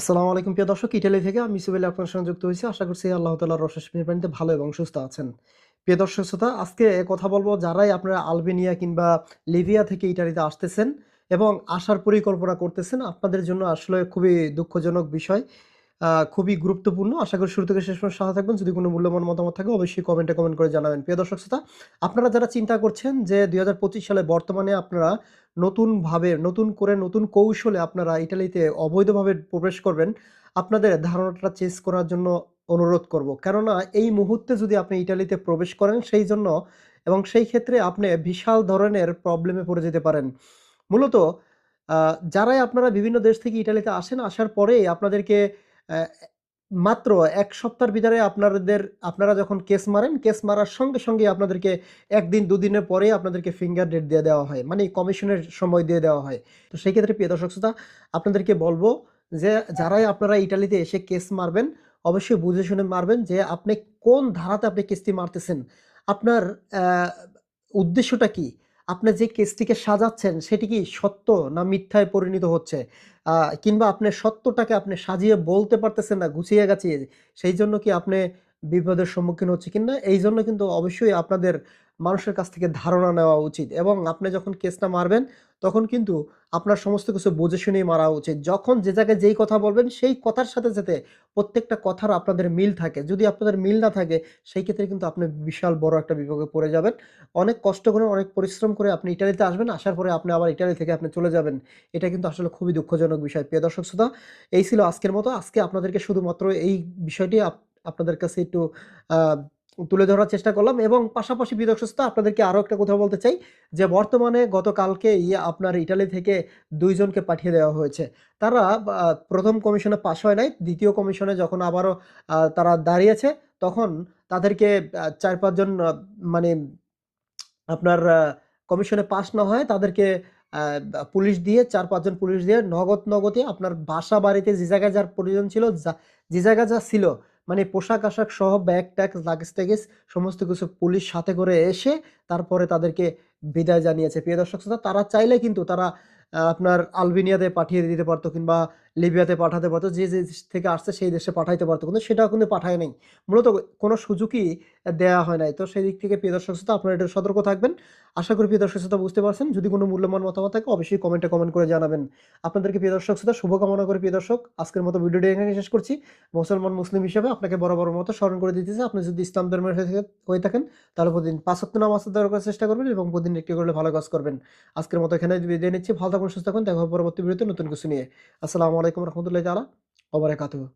আসসালামু আলাইকুম প্রিয় দর্শক, ইটালি থেকে আমি সুবেলি আপনার সঙ্গে যুক্ত হয়েছি। আশা করছি আল্লাহ তালার রশেষ পানিতে ভালো এবং সুস্থ আছেন। প্রিয় দর্শক শ্রোতা, আজকে কথা বলব যারাই আপনারা আলবেনিয়া কিংবা লিবিয়া থেকে ইটালিতে আসতেছেন এবং আসার পরিকল্পনা করতেছেন, আপনাদের জন্য আসলে খুবই দুঃখজনক বিষয়। খুবই গুরুত্বপূর্ণ। আশা করি শুরু থেকে শেষ পর্যন্ত সাথে থাকবেন। যদি কোনো মূল্যবান মতামত থাকে, অবশ্যই কমেন্টে কমেন্ট করে জানাবেন। প্রিয় দর্শক শ্রোতা, আপনারা যারা চিন্তা করছেন যে দু হাজার পঁচিশ সালে বর্তমানে আপনারা নতুনভাবে, নতুন করে, নতুন কৌশলে আপনারা ইটালিতে অবৈধভাবে প্রবেশ করবেন, আপনাদের ধারণাটা চেঞ্জ করার জন্য অনুরোধ করব। কেননা, এই মুহূর্তে যদি আপনি ইটালিতে প্রবেশ করেন, সেই জন্য এবং সেই ক্ষেত্রে আপনি বিশাল ধরনের প্রবলেমে পড়ে যেতে পারেন। মূলত যারাই আপনারা বিভিন্ন দেশ থেকে ইটালিতে আসেন, আসার পরে আপনাদেরকে মাত্র এক সপ্তাহের ভিতরে আপনাদের, আপনারা যখন কেস মারেন কেস মারার সঙ্গে সঙ্গে আপনাদেরকে একদিন, দুদিনের পরে আপনাদেরকে ফিঙ্গার ডেট দিয়ে দেওয়া হয় মানে কমিশনের সময় দিয়ে দেওয়া হয়। তো সেই ক্ষেত্রে প্রিয় দর্শক শ্রোতা, আপনাদেরকে বলব যে, যারাই আপনারা ইটালিতে এসে কেস মারবেন, অবশ্যই বুঝে শুনে মারবেন যে, আপনি কোন ধারাতে আপনি কেসটি মারতেছেন। আপনার উদ্দেশ্যটা কি? আপনি যে কেসটিকে সাজাচ্ছেন, সেটি কি সত্য না মিথ্যায় পরিণত হচ্ছে? কিংবা আপনি সত্যটাকে আপনি সাজিয়ে বলতে পারতেছেন না, গুছিয়ে গাছিয়ে, সেই জন্য কি আপনি বিপদের সম্মুখীন হচ্ছে কিনা এই জন্য কিন্তু অবশ্যই আপনাদের মানুষের কাছ থেকে ধারণা নেওয়া উচিত। এবং আপনি যখন কেসটা মারবেন, তখন কিন্তু আপনার সমস্ত কিছু বুঝে শুনেই মারা উচিত। যখন যে জায়গায় যেই কথা বলবেন, সেই কথার সাথে সাথে প্রত্যেকটা কথার আপনাদের মিল থাকে। যদি আপনাদের মিল না থাকে, সেই ক্ষেত্রে কিন্তু আপনি বিশাল বড় একটা বিপদে পড়ে যাবেন। অনেক কষ্ট করে, অনেক পরিশ্রম করে আপনি ইটালিতে আসবেন, আসার পরে আপনি আবার ইটালি থেকে আপনি চলে যাবেন। এটা কিন্তু আসলে খুবই দুঃখজনক বিষয়। প্রিয় দর্শক শ্রোতা, এই ছিল আজকের মতো। আজকে আপনাদেরকে শুধুমাত্র এই বিষয়টি আপনাদের কাছে একটু তুলে ধরার চেষ্টা করলাম এবং পাশাপাশি শ্রোতা আপনাদেরকে আরও একটা কথা বলতে চাই যে বর্তমানে গতকালকে ইয়ে আপনার ইটালি থেকে দুইজনকে পাঠিয়ে দেওয়া হয়েছে। তারা প্রথম কমিশনে পাশ হয় নাই, দ্বিতীয় কমিশনে যখন আবারও তারা দাঁড়িয়েছে তখন তাদেরকে চার পাঁচজন মানে আপনার কমিশনে পাস না হয় তাদেরকে পুলিশ দিয়ে, চার পাঁচজন পুলিশ দিয়ে নগদ নগদে আপনার বাসা বাড়িতে যে জায়গায় যার প্রয়োজন ছিল, যা, যে জায়গা যা ছিল মানে পোশাক আশাক সহ ব্যাগ ট্যাগ লাগেজ ট্যাগেজ সমস্ত কিছু পুলিশ সাথে করে এসে তারপরে তাদেরকে বিদায় জানিয়েছে। প্রিয় দর্শক শ্রোতা, তারা চাইলে কিন্তু তারা আপনার আলবেনিয়াতে পাঠিয়ে দিতে পারতো কিংবা লিবিয়াতে পাঠাতে পারতো, যে যে থেকে আসছে সেই দেশে পাঠাইতে পারতো। কিন্তু সেটাও কিন্তু পাঠায় নাই। মূলত কোনো সুযোগই দেওয়া হয় নাই। তো সেই দিক থেকে প্রিয় দর্শক শ্রোতা, আপনারা এটা সতর্ক থাকবেন। আশা করি প্রিয় দর্শক শ্রোতা বুঝতে পারছেন। যদি কোনো মূল্যবান মতামত থাকে, অবশ্যই কমেন্টে কমেন্ট করে জানাবেন। আপনাদেরকে প্রিয় দর্শক শ্রোতা, শুভকামনা করে প্রিয় দর্শক, আজকের মতো ভিডিওটি এখানে শেষ করছি। মুসলমান, মুসলিম হিসেবে আপনাকে বড় বড় মতো স্মরণ করে দিতেছে আপনি যদি ইসলাম ধর্মের হয়ে- থাকেন তাহলে প্রতিদিন পাঁচ সপ্তাহ নামাজ দেওয়ার করার চেষ্টা করবেন এবং প্রতিদিন একটি করলে ভালো কাজ করবেন। আজকের মতো এখানে বিদায় নিচ্ছি। ভালো থাকুন, সুস্থ থাকুন। দেখা পরবর্তী ভিডিওতে নতুন কিছু নিয়ে। আসসালামু আলাইকুম রহমতুল্লাহ তালা ওবরাকাতুহু